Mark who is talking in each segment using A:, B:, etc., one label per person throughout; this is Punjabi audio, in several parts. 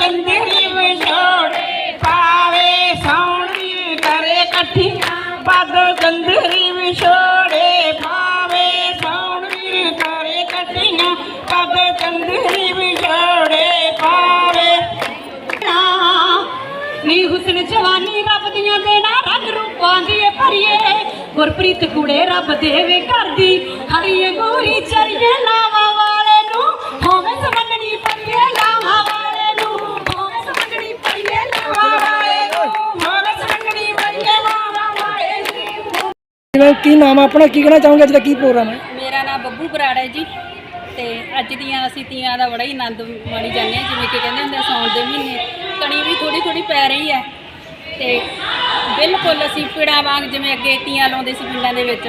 A: ਚੰਦਰੀ ਵਿਛੋੜੇ ਪਾਵੇ ਸੌਣੀ ਕਰੇ ਇਕੱਠੀਆਂ ਪਦ ਚੰਦਰੀ ਵਿਛੋੜੇ ਪਾਵੇ ਸੌਣੀ ਕਰੇ ਇਕੱਠੀਆਂ। ਪਦ ਚੰਦਰੀ ਵਿਛੋੜੇ ਪਾਵੇ
B: ਨੀ ਹੁਸਨ ਜਵਾਨੀ ਰੱਬ ਦੀਆਂ ਦੇਣਾ, ਰੰਗ ਰੂਪਾਂ ਦੀ ਭਰੀਏ। ਗੁਰਪ੍ਰੀਤ ਕੁੜੇ ਰੱਬ ਦੇਵੇ ਘਰ ਦੀ, ਹਰੀਏ ਗੋਰੀ ਚਰੀਏ ਨਾ।
C: ਜਿਵੇਂ ਕੀ ਨਾਮ ਆ ਆਪਣਾ? ਕੀ ਕਹਿਣਾ ਚਾਹੋਗੇ ਅੱਜ ਦਾ ਕੀ ਪ੍ਰੋਗਰਾਮ ਹੈ?
D: ਮੇਰਾ ਨਾਮ ਬੱਬੂ ਬਰਾੜ ਹੈ ਜੀ ਤੇ ਅੱਜ ਦੀਆਂ ਅਸੀਂ ਤੀਆਂ ਦਾ ਬੜਾ ਹੀ ਆਨੰਦ ਮਾਣੀ ਜਾਂਦੇ ਹਾਂ ਜਿਵੇਂ ਕਿ ਕਹਿੰਦੇ ਹੁੰਦੇ ਆ ਸਾਉਣ ਦੇ ਮਹੀਨੇ ਕਣੀ ਵੀ ਥੋੜੀ ਥੋੜੀ ਪੈ ਰਹੀ ਹੈ ਤੇ ਬਿਲਕੁਲ ਅਸੀਂ ਪਿੜਾਂ ਵਾਂਗ ਜਿਵੇਂ ਅੱਗੇ ਤੀਆਂ ਲਾਉਂਦੇ ਸੀ ਪਿੰਡਾਂ ਦੇ ਵਿੱਚ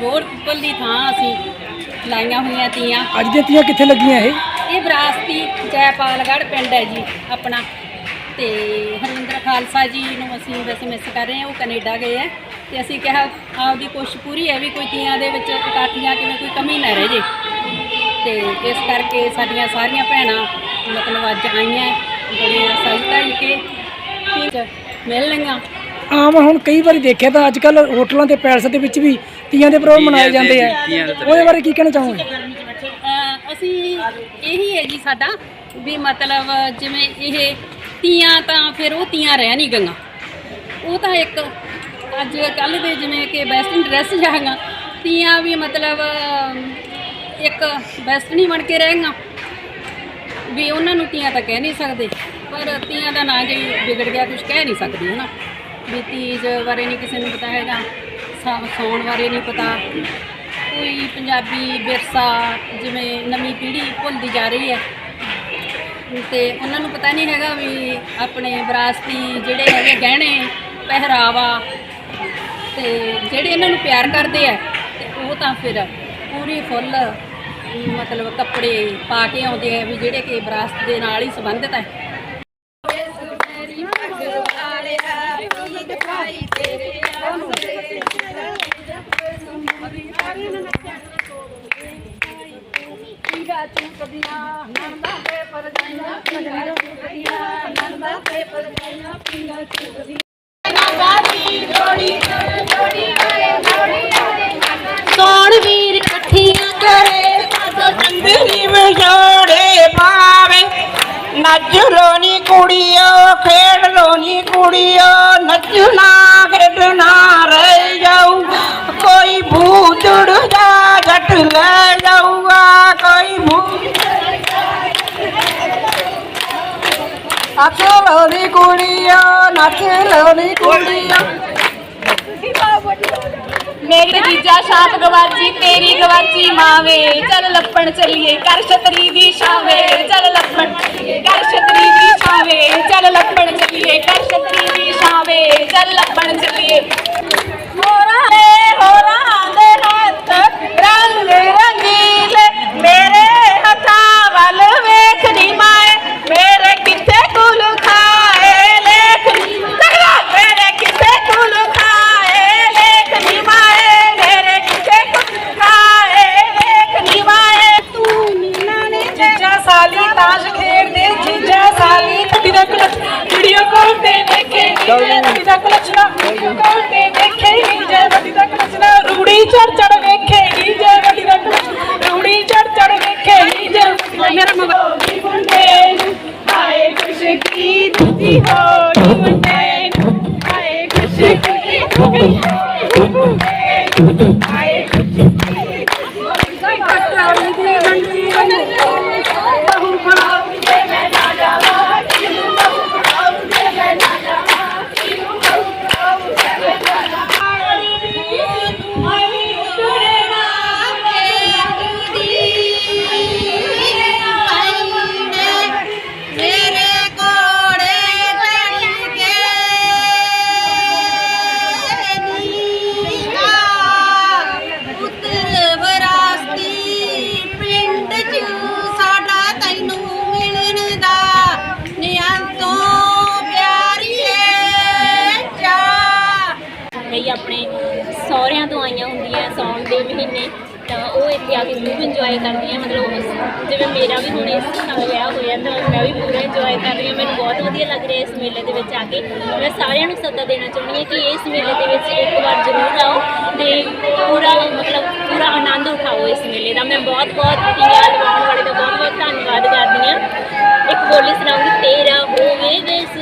D: ਬਹੁਤ ਦੀ ਥਾਂ ਅਸੀਂ ਲਾਈਆਂ ਹੋਈਆਂ ਤੀਆਂ।
C: ਅੱਜ ਦੀਆਂ ਤੀਆਂ ਕਿੱਥੇ ਲੱਗੀਆਂ ਇਹ?
D: ਇਹ ਵਿਰਾਸਤੀ ਜੈਪਾਲਗੜ੍ਹ ਪਿੰਡ ਹੈ ਜੀ ਆਪਣਾ ਤੇ ਹਰਵਿੰਦਰ ਖਾਲਸਾ ਜੀ ਨੂੰ ਅਸੀਂ ਵੈਸੇ ਮਿਸ ਕਰ ਰਹੇ ਹਾਂ ਉਹ ਕੈਨੇਡਾ ਗਏ ਹੈ। ਤੇ ਅਸੀਂ ਕਿਹਾ ਆਪਦੀ ਕੋਸ਼ਿਸ਼ ਪੂਰੀ ਹੈ ਵੀ ਕੋਈ ਤੀਆਂ ਦੇ ਵਿੱਚ ਇਕੱਠੀਆਂ ਕਿਵੇਂ ਕੋਈ ਕਮੀ ਨਾ ਰਹਿ ਜੇ। ਤੇ ਇਸ ਕਰਕੇ ਸਾਡੀਆਂ ਸਾਰੀਆਂ ਭੈਣਾਂ ਮਤਲਬ ਅੱਜ ਆਈਆਂ ਬੜੀਆਂ ਧਜ ਕੇ ਮਿਲ ਲਈਆਂ।
C: ਆਮ ਹੁਣ ਕਈ ਵਾਰੀ ਦੇਖਿਆ ਤਾਂ ਅੱਜ ਕੱਲ ਹੋਟਲਾਂ ਤੇ ਪੈਲਸ ਦੇ ਵਿੱਚ ਵੀ ਤੀਆਂ ਦੇ ਪ੍ਰੋਗਰਾਮ ਮਨਾਏ ਜਾਂਦੇ ਆ। ਉਹਦੇ ਬਾਰੇ ਕੀ ਕਹਿਣਾ ਚਾਹੋਗੇ?
D: ਅਸੀਂ ਇਹੀ ਹੈ ਜੀ ਸਾਡਾ ਵੀ ਮਤਲਬ ਜਿਵੇਂ ਇਹ ਤੀਆਂ ਤਾਂ ਫਿਰ ਉਹ ਤੀਆਂ ਰਹਿ ਨਹੀਂ ਗਈਆਂ। ਉਹ ਤਾਂ ਇੱਕ ਅੱਜ ਕੱਲ ਦੇ ਜਿਵੇਂ ਕਿ ਵੈਸਟਰਨ ਡਰੈਸ ਜਾਗਾ ਤੀਆਂ ਵੀ ਮਤਲਬ, ਇੱਕ ਵੈਸਟਰਨ ਹੀ ਬਣ ਕੇ ਰਹਿ ਵੀ ਉਹਨਾਂ ਨੂੰ ਤੀਆਂ ਤਾਂ ਕਹਿ ਨਹੀਂ ਸਕਦੇ, ਪਰ ਤੀਆਂ ਦਾ ਨਾਂ ਜੇ ਵਿਗੜ ਗਿਆ ਕੁਝ ਕਹਿ ਨਹੀਂ ਸਕਦੇ ਹਨਾ। ਵੀ ਤੀਜ ਬਾਰੇ ਨਹੀਂ ਕਿਸੇ ਨੂੰ ਪਤਾ ਹੈਗਾ, ਸਾ- ਸਾਉਣ ਬਾਰੇ ਨਹੀਂ ਪਤਾ। ਕੋਈ ਪੰਜਾਬੀ ਵਿਰਸਾ ਜਿਵੇਂ ਨਵੀਂ ਪੀੜ੍ਹੀ ਭੁੱਲਦੀ ਜਾ ਰਹੀ ਹੈ, ਤੇ ਉਹਨਾਂ ਨੂੰ ਪਤਾ ਨਹੀਂ ਹੈਗਾ ਵੀ ਆਪਣੇ ਵਿਰਾਸਤੀ ਜਿਹੜੇ ਹੈਗੇ ਗਹਿਣੇ, ਪਹਿਰਾਵਾ ਤੇ ਜਿਹੜੇ ਇਹਨਾਂ ਨੂੰ ਪਿਆਰ ਕਰਦੇ ਆ, ਤੇ ਉਹ ਤਾਂ ਫਿਰ ਪੂਰੀ ਫੁੱਲ, ਮਤਲਬ ਕੱਪੜੇ ਪਾ ਕੇ ਆਉਂਦੇ ਆ ਵੀ ਜਿਹੜੇ ਕਿ ਵਿਰਾਸਤ ਦੇ ਨਾਲ ਹੀ ਸੰਬੰਧਿਤ ਹੈ
B: ਸੋਣ ਵੀਰ ਇਕੱਠੀਆਂ ਕਰੇ
A: ਚੰਦਰੀ ਵਿਛੋੜੇ ਪਾਵੇ ਨੱਚ ਲੋਨੀ નજરોની કુડીઓ ખેડલોની કુડીઓ નજના ખેડના રહી જાઉં. કોઈ ભૂતડું જા જટ લે જાઉં, આ કોઈ ભૂત અક્ષરોની કુડીઓ ਨੱਚ ਲੋਨੀ ਕੁੜੀਓ
B: ਮੇਰੇ ਜੀਜਾ ਸ਼ਾਪ ਗਵਾਚੀ, ਤੇਰੀ ਗਵਾਚੀ ਮਾਵੇ ਚੱਲ ਲੱਪਣ ਚੱਲੀਏ, ਕਰ ਛਤਰੀ ਦੀ ਛਾਵੇ ਚੱਲ ਲੱਪਣ ਚੱਲੀਏ, ਕਰ ਛਤਰੀ Muito. ਆਈਆਂ ਹੁੰਦੀਆਂ ਸੌਣ ਦੇ ਮਹੀਨੇ, ਤਾਂ
E: ਉਹ ਇੱਥੇ
F: ਆ ਕੇ ਖੂਬ ਇੰਜੋਏ ਕਰਦੀਆਂ। ਮਤਲਬ ਜਿਵੇਂ ਮੇਰਾ ਵੀ ਹੁਣ ਇਸ ਸਾਲ ਵਿਆਹ ਹੋਇਆ, ਤਾਂ ਮੈਂ ਵੀ ਪੂਰਾ ਇੰਜੋਏ ਕਰ ਰਹੀ ਹਾਂ। ਮੈਨੂੰ ਬਹੁਤ ਵਧੀਆ ਲੱਗ ਰਿਹਾ ਇਸ ਮੇਲੇ ਦੇ ਵਿੱਚ ਆ ਕੇ। ਮੈਂ ਸਾਰਿਆਂ ਨੂੰ ਸੱਦਾ ਦੇਣਾ ਚਾਹੁੰਦੀ ਹਾਂ ਕਿ ਇਸ ਮੇਲੇ ਦੇ ਵਿੱਚ ਇੱਕ ਵਾਰ ਜ਼ਰੂਰ ਆਓ ਤੇ ਪੂਰਾ, ਮਤਲਬ ਪੂਰਾ ਆਨੰਦ ਉਠਾਓ ਇਸ ਮੇਲੇ ਦਾ। ਮੈਂ ਬਹੁਤ ਬਹੁਤ ਟੀਆ ਲਵਾਉਣ ਵਾਲੇ ਦਾ ਬਹੁਤ ਬਹੁਤ ਧੰਨਵਾਦ ਕਰਦੀ ਹਾਂ। ਇੱਕ ਬੋਲੀ ਸੁਣਾਉਂਗੀ, ਤੇਰਾ ਹੋਵੇ ਵੇਸ